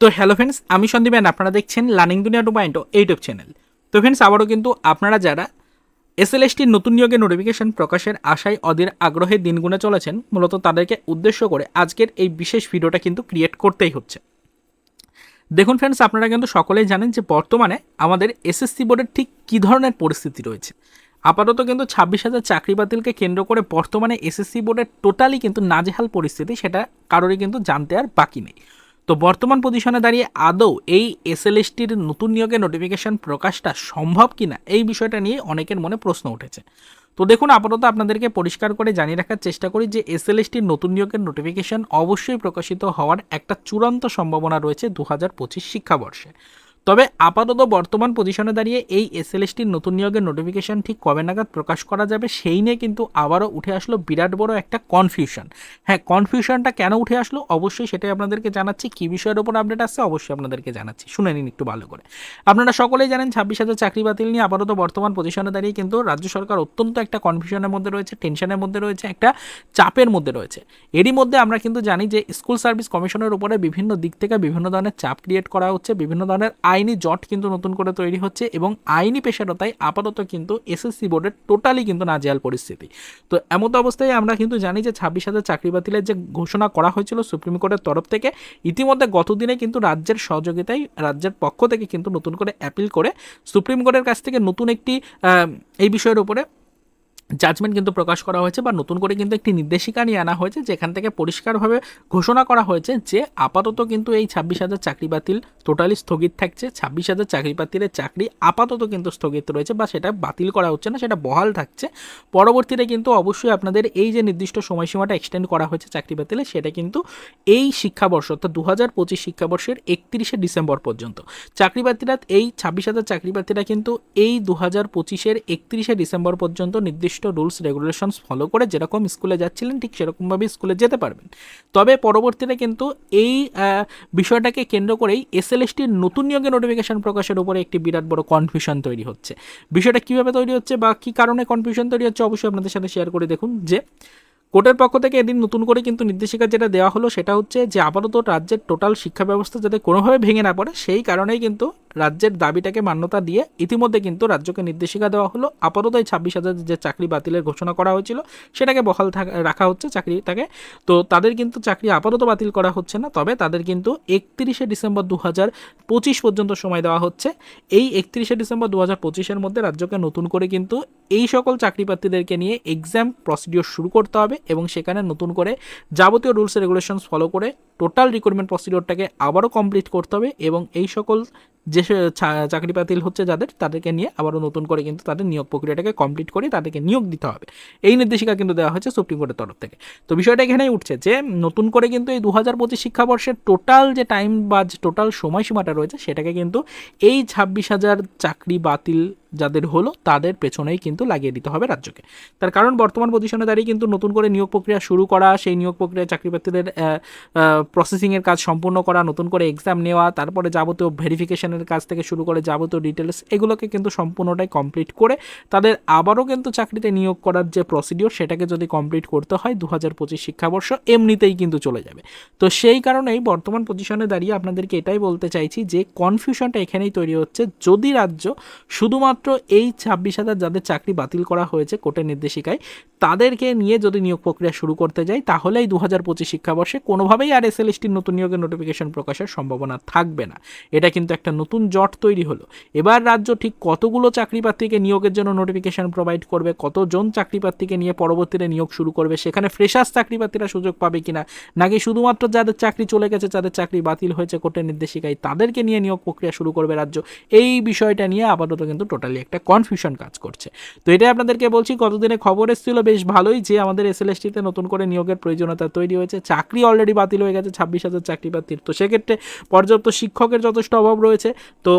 তো hello friends আমি Sandeep and আপনারা দেখছেন learning Duniya two point YouTube channel তো ফ্রেন্ডস আবারও কিন্তু আপনারা যারা এসএলএসটির নতুন নিয়োগের নোটিফিকেশন প্রকাশের আশায় অধীর আগ্রহে দিন গুনে চলেছেন, মূলত তাদেরকে উদ্দেশ্য করে আজকের এই বিশেষ ভিডিওটা কিন্তু ক্রিয়েট করতেই হচ্ছে। দেখুন ফ্রেন্ডস আপনারা কিন্তু সকলেই জানেন যে বর্তমানে আমাদের এসএসসি বোর্ডের ঠিক কী ধরনের পরিস্থিতি রয়েছে। আপাতত কিন্তু ছাব্বিশ হাজার চাকরি বাতিলকে কেন্দ্র করে বর্তমানে এসএসসি বোর্ডের টোটালি কিন্তু নাজেহাল পরিস্থিতি, সেটা কারোরই কিন্তু জানতে আর বাকি নেই। তো বর্তমান পজিশনে দাঁড়িয়ে আদৌ এই এসএলএসটির নতুন নিয়োগের নোটিফিকেশন প্রকাশটা সম্ভব কিনা এই বিষয়টা নিয়ে অনেকের মনে প্রশ্ন উঠেছে। তো দেখুন, আপাতত আপনাদেরকে পরিষ্কার করে জানিয়ে রাখার চেষ্টা করি যে এসএলএসটির নতুন নিয়োগের নোটিফিকেশন অবশ্যই প্রকাশিত হওয়ার একটা চূড়ান্ত সম্ভাবনা রয়েছে দু হাজার পঁচিশ শিক্ষাবর্ষে। তবে আপাতত বর্তমান পজিশনে দাঁড়িয়ে এই এসএলএসটির নতুন নিয়োগের নোটিফিকেশন ঠিক কবে নাগাদ প্রকাশ করা যাবে সেই নিয়ে কিন্তু আবারও উঠে আসলো বিরাট বড় একটা কনফিউশন হ্যাঁ কনফিউশনটা কেন উঠে আসলো? অবশ্যই সেটাই আপনাদেরকে জানাচ্ছি। কী বিষয়ের ওপর আপডেট আসছে? অবশ্যই আপনাদেরকে জানাচ্ছি। শুনে নিন একটু ভালো করে। আপনারা সকলেই জানেন ছাব্বিশ হাজার চাকরি বাতিল নিয়ে আপাতত বর্তমান পজিশনে দাঁড়িয়ে কিন্তু রাজ্য সরকার অত্যন্ত একটা কনফিউশনের মধ্যে রয়েছে টেনশনের মধ্যে রয়েছে, একটা চাপের মধ্যে রয়েছে। এরই মধ্যে আমরা কিন্তু জানি যে স্কুল সার্ভিস কমিশনের উপরে বিভিন্ন দিক থেকে বিভিন্ন ধরনের চাপ ক্রিয়েট করা হচ্ছে, বিভিন্ন ধরনের আইনি জট কিন্তু নতুন করে তৈরি হচ্ছে এবং আইনি পেশারতায় আপাতত কিন্তু এসএসসি বোর্ডের টোটালি কিন্তু নাজেহাল পরিস্থিতি। তো এমত অবস্থায় আমরা কিন্তু জানি যে ছাব্বিশ হাজার চাকরি বাতিলের যে ঘোষণা করা হয়েছিল সুপ্রিম কোর্টের তরফ থেকে, ইতিমধ্যে গতদিনে কিন্তু রাজ্যের সহযোগিতায়, রাজ্যের পক্ষ থেকে কিন্তু নতুন করে অ্যাপিল করে সুপ্রিম কোর্টের কাছ থেকে নতুন একটি এই বিষয়ের উপরে জাজমেন্ট কিন্তু প্রকাশ করা হয়েছে বা নতুন করে কিন্তু একটি নির্দেশিকা নিয়ে আনা হয়েছে, যেখান থেকে পরিষ্কারভাবে ঘোষণা করা হয়েছে যে আপাতত কিন্তু এই ছাব্বিশ হাজার চাকরি বাতিল টোটালি স্থগিত থাকছে। ছাব্বিশ হাজার চাকরি বাতিলের চাকরি আপাতত কিন্তু স্থগিত রয়েছে বা সেটা বাতিল করা হচ্ছে না, সেটা বহাল থাকছে। পরবর্তীতে কিন্তু অবশ্যই আপনাদের এই যে নির্দিষ্ট সময়সীমাটা এক্সটেন্ড করা হয়েছে চাকরি বাতিলে, সেটা কিন্তু এই শিক্ষাবর্ষ অর্থাৎ দু হাজার পঁচিশ শিক্ষাবর্ষের একত্রিশে ডিসেম্বর পর্যন্ত। চাকরি বাতিরা এই ছাব্বিশ হাজার চাকরি বাতিরা কিন্তু এই দু হাজার পঁচিশের একত্রিশে ডিসেম্বর পর্যন্ত নির্দিষ্ট রুলস, রেগুলেশনস ফলো করে যেরকম স্কুলে যাচ্ছিলেন, ঠিক সেরকমভাবে স্কুলে যেতে পারবেন। তবে পরবর্তীতে কিন্তু এই বিষয়টাকে কেন্দ্র করেই এসএলএসটির নতুন নিয়োগের নোটিফিকেশন প্রকাশের উপরে একটি বিরাট বড় কনফিউশন তৈরি হচ্ছে। বিষয়টা কীভাবে তৈরি হচ্ছে বা কী কারণে কনফিউশন তৈরি হচ্ছে অবশ্যই আপনাদের সাথে শেয়ার করে দেখুন যে, কোর্টের পক্ষ থেকে এদিন নতুন করে কিন্তু নির্দেশিকা যেটা দেওয়া হলো সেটা হচ্ছে যে, আপাতত রাজ্যের টোটাল শিক্ষা ব্যবস্থা যাতে কোনোভাবে ভেঙে না পড়ে, সেই কারণেই কিন্তু রাজ্যের দাবিটাকে মান্যতা দিয়ে ইতিমধ্যে কিন্তু রাজ্যকে নির্দেশিকা দেওয়া হলো। আপাতত এই ছাব্বিশ হাজার যে চাকরি বাতিলের ঘোষণা করা হয়েছিল, সেটাকে বহাল রাখা হচ্ছে চাকরিটাকে। তো তাদের কিন্তু চাকরি আপাতত বাতিল করা হচ্ছে না, তবে তাদের কিন্তু একত্রিশে ডিসেম্বর দু হাজার পঁচিশ পর্যন্ত সময় দেওয়া হচ্ছে। এই একত্রিশে ডিসেম্বর দু হাজার পঁচিশের মধ্যে রাজ্যকে নতুন করে কিন্তু এই সকল চাকরি প্রার্থীদেরকে নিয়ে এক্সাম প্রসিডিওর শুরু করতে হবে এবং সেখানে নতুন করে যাবতীয় রুলস রেগুলেশনস ফলো করে টোটাল রিক্রুটমেন্ট প্রসিডিওরটাকে আবারও কমপ্লিট করতে হবে এবং এই সকল যে চাকরি বাতিল হচ্ছে যাদের, তাদেরকে নিয়ে আবারও নতুন করে কিন্তু তাদের নিয়োগ প্রক্রিয়াটাকে কমপ্লিট করে তাদেরকে নিয়োগ দিতে হবে। এই নির্দেশিকা কিন্তু দেওয়া হয়েছে সুপ্রিম কোর্টের তরফ থেকে। তো বিষয়টা এখানেই উঠছে যে, নতুন করে কিন্তু এই দু হাজার পঁচিশ শিক্ষাবর্ষের টোটাল যে টাইম বা টোটাল সময়সীমাটা রয়েছে, সেটাকে কিন্তু এই ছাব্বিশ হাজার চাকরি বাতিল যাদের হলো, তাদের পেছনেই কিন্তু লাগিয়ে দিতে হবে রাজ্যকে। তার কারণ বর্তমান পজিশনে দাঁড়িয়ে কিন্তু নতুন করে নিয়োগ প্রক্রিয়া শুরু করা, সেই নিয়োগ প্রক্রিয়ায় চাকরি প্রার্থীদের প্রসেসিংয়ের কাজ সম্পূর্ণ করা, নতুন করে এক্সাম নেওয়া, তারপরে যাবতীয় ভেরিফিকেশনের কাজ থেকে শুরু করে যাবতীয় ডিটেলস এগুলোকে কিন্তু সম্পূর্ণটাই কমপ্লিট করে, তাদের আবারও কিন্তু চাকরিতে নিয়োগ করার যে প্রসিডিওর সেটাকে যদি কমপ্লিট করতে হয় দু হাজার পঁচিশ শিক্ষাবর্ষ, এমনিতেই কিন্তু চলে যাবে। তো সেই কারণেই বর্তমান পজিশনে দাঁড়িয়ে আপনাদেরকে এটাই বলতে চাইছি যে কনফিউশনটা এখানেই তৈরি হচ্ছে। যদি রাজ্য শুধুমাত্র এই ছাব্বিশ হাজার যাদের চাকরি বাতিল করা হয়েছে কোর্টের নির্দেশিকায় তাদেরকে নিয়ে যদি নিয়োগ প্রক্রিয়া শুরু করতে যায় তাহলে এই দু হাজার পঁচিশ শিক্ষাবর্ষে কোনোভাবেই আর এসএলএসটির নতুন নিয়োগের নোটিফিকেশন প্রকাশের সম্ভাবনা থাকবে না। এটা কিন্তু একটা নতুন জট তৈরি হলো। এবার রাজ্য ঠিক কতগুলো চাকরি প্রার্থীকে নিয়োগের জন্য নোটিফিকেশন প্রোভাইড করবে, কতজন চাকরি প্রার্থীকে নিয়ে পরবর্তীতে নিয়োগ শুরু করবে, সেখানে ফ্রেশার্স চাকরি প্রার্থীরা সুযোগ পাবে কিনা, নাকি শুধুমাত্র যাদের চাকরি চলে গেছে, যাদের চাকরি বাতিল হয়েছে কোর্টের নির্দেশিকায়, তাদেরকে নিয়ে নিয়োগ প্রক্রিয়া শুরু করবে রাজ্য? এই বিষয়টা নিয়ে আপাতত কিন্তু টোটালি একটা কনফিউশন কাজ করছে। তো এটাই আপনাদেরকে বলছি কতদিনে খবর এসেছিল বেশ ভালোই যে আমাদের এস এসএলএসটিতে নতুন করে নিয়োগের প্রয়োজনীয়তা তৈরি হয়েছে। চাকরি অলরেডি বাতিল হয়ে গেছে, ছাব্বিশ হাজার চাকরি প্রার্থীর তো সেক্ষেত্রে পর্যাপ্ত শিক্ষকের যথেষ্ট অভাব রয়েছে। তো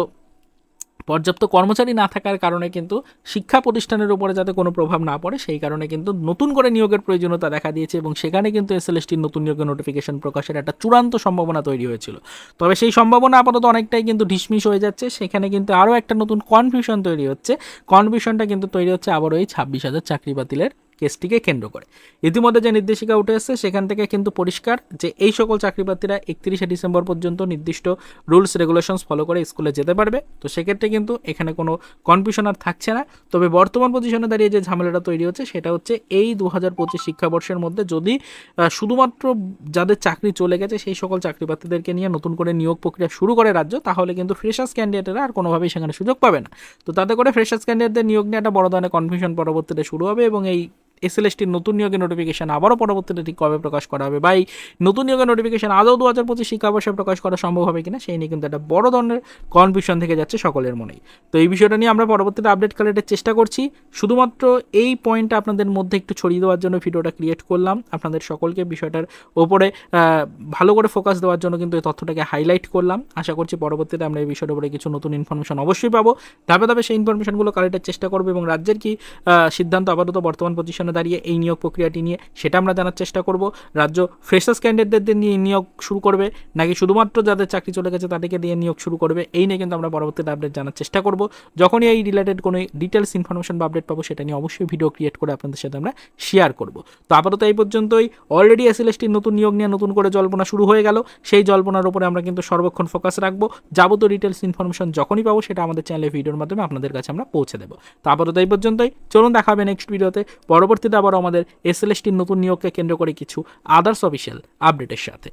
পর্যাপ্ত কর্মচারী না থাকার কারণে কিন্তু শিক্ষা প্রতিষ্ঠানের উপরে যাতে কোনো প্রভাব না পড়ে, সেই কারণে কিন্তু নতুন করে নিয়োগের প্রয়োজনীয়তা দেখা দিয়েছে এবং সেখানে কিন্তু এস এসএলএসটির নতুন নিয়োগের নোটিফিকেশন প্রকাশের একটা চূড়ান্ত সম্ভাবনা তৈরি হয়েছিল। তবে সেই সম্ভাবনা আপাতত অনেকটাই কিন্তু ডিসমিস হয়ে যাচ্ছে। সেখানে কিন্তু আরও একটা নতুন কনফিউশন তৈরি হচ্ছে। কনফিউশনটা কিন্তু তৈরি হচ্ছে আবারও এই ছাব্বিশ হাজার চাকরি বাতিলের কেসটিকে কেন্দ্র করে। ইতিমধ্যে যে নির্দেশিকা উঠে এসেছে, সেখান থেকে কিন্তু পরিষ্কার যে এই সকল চাকরিপ্রার্থীরা একত্রিশে ডিসেম্বর পর্যন্ত নির্দিষ্ট রুলস, রেগুলেশনস ফলো করে স্কুলে যেতে পারবে। তো সেক্ষেত্রে কিন্তু এখানে কোনো কনফিউশন আর থাকছে না। তবে বর্তমান পজিশনে দাঁড়িয়ে যে ঝামেলাটা তৈরি হচ্ছে, সেটা হচ্ছে এই দু হাজার পঁচিশ শিক্ষাবর্ষের মধ্যে যদি শুধুমাত্র যাদের চাকরি চলে গেছে, সেই সকল চাকরিপ্রার্থীদেরকে নিয়ে নতুন করে নিয়োগ প্রক্রিয়া শুরু করে রাজ্য, তাহলে কিন্তু ফ্রেশার্স ক্যান্ডিডেটরা আর কোনোভাবেই সেখানে সুযোগ পাবে না। তো তাতে করে ফ্রেশার্স ক্যান্ডিডেটদের নিয়োগ নিয়ে একটা বড় ধরনের কনফিউশন পরবর্তীতে শুরু হবে এবং এই এসএলএসটির নতুন নিয়োগের নোটিফিকেশন আবারও পরবর্তীতে ঠিক কবে প্রকাশ করা হবে? বা এই নতুন নিয়োগের নোটিফিকেশন আদৌ দু হাজার পঁচিশ শিক্ষাবর্ষে প্রকাশ করা সম্ভব হবে কিনা সেই নিয়ে কিন্তু একটা বড় ধরনের কনফিউশন থেকে যাচ্ছে সকলের মনেই। তো এই বিষয়টা নিয়ে আমরা পরবর্তীতে আপডেট কালেক্টের চেষ্টা করছি। শুধুমাত্র এই পয়েন্টটা আপনাদের মধ্যে একটু ছড়িয়ে দেওয়ার জন্য ভিডিওটা ক্রিয়েট করলাম। আপনাদের সকলকে বিষয়টার ওপরে ভালো করে ফোকাস দেওয়ার জন্য কিন্তু এই তথ্যটাকে হাইলাইট করলাম। আশা করছি পরবর্তীতে আমরা এই বিষয়ের উপরে কিছু নতুন ইনফরমেশন অবশ্যই পাবো। ধাপে ধাপে সেই ইনফরমেশনগুলো কালেক্টের চেষ্টা করব এবং রাজ্যের কি সিদ্ধান্ত আপাতত বর্তমান পজিশনে দাঁড়িয়ে এই নিয়োগ প্রক্রিয়াটি নিয়ে, সেটা আমরা জানার চেষ্টা করব। রাজ্য ফ্রেশার্স ক্যান্ডিডেটদের নিয়ে নিয়োগ শুরু করবে, নাকি শুধুমাত্র যাদের চাকরি চলে গেছে তাদেরকে দিয়ে নিয়োগ শুরু করবে, এই নিয়ে কিন্তু আমরা পরবর্তীতে আপডেট জানার চেষ্টা করব। যখনই এই রিলেটেড কোনো ডিটেলস ইনফরমেশন বা আপডেট পাবো, সেটা নিয়ে অবশ্যই ভিডিও ক্রিয়েট করে আপনাদের সাথে আমরা শেয়ার করব। তো আপাতত এই পর্যন্তই। অলরেডি এসএলএসটির নতুন নিয়োগ নিয়ে নতুন করে জল্পনা শুরু হয়ে গেল। সেই জল্পনার উপরে আমরা কিন্তু সর্বক্ষণ ফোকাস রাখব। যাবতীয় ডিটেলস ইনফরমেশন যখনই পাবো, সেটা আমাদের চ্যানেলে ভিডিওর মাধ্যমে আপনাদের কাছে আমরা পৌঁছে দেবো। তো আপাতত এই পর্যন্তই। চলুন, দেখা হবে নেক্সট ভিডিওতে পরবর্তীতে আবার আমাদের এসএলএসটির নতুন নিয়োগকে কেন্দ্র করে কিছু আদার্স অফিসিয়াল আপডেটের সাথে।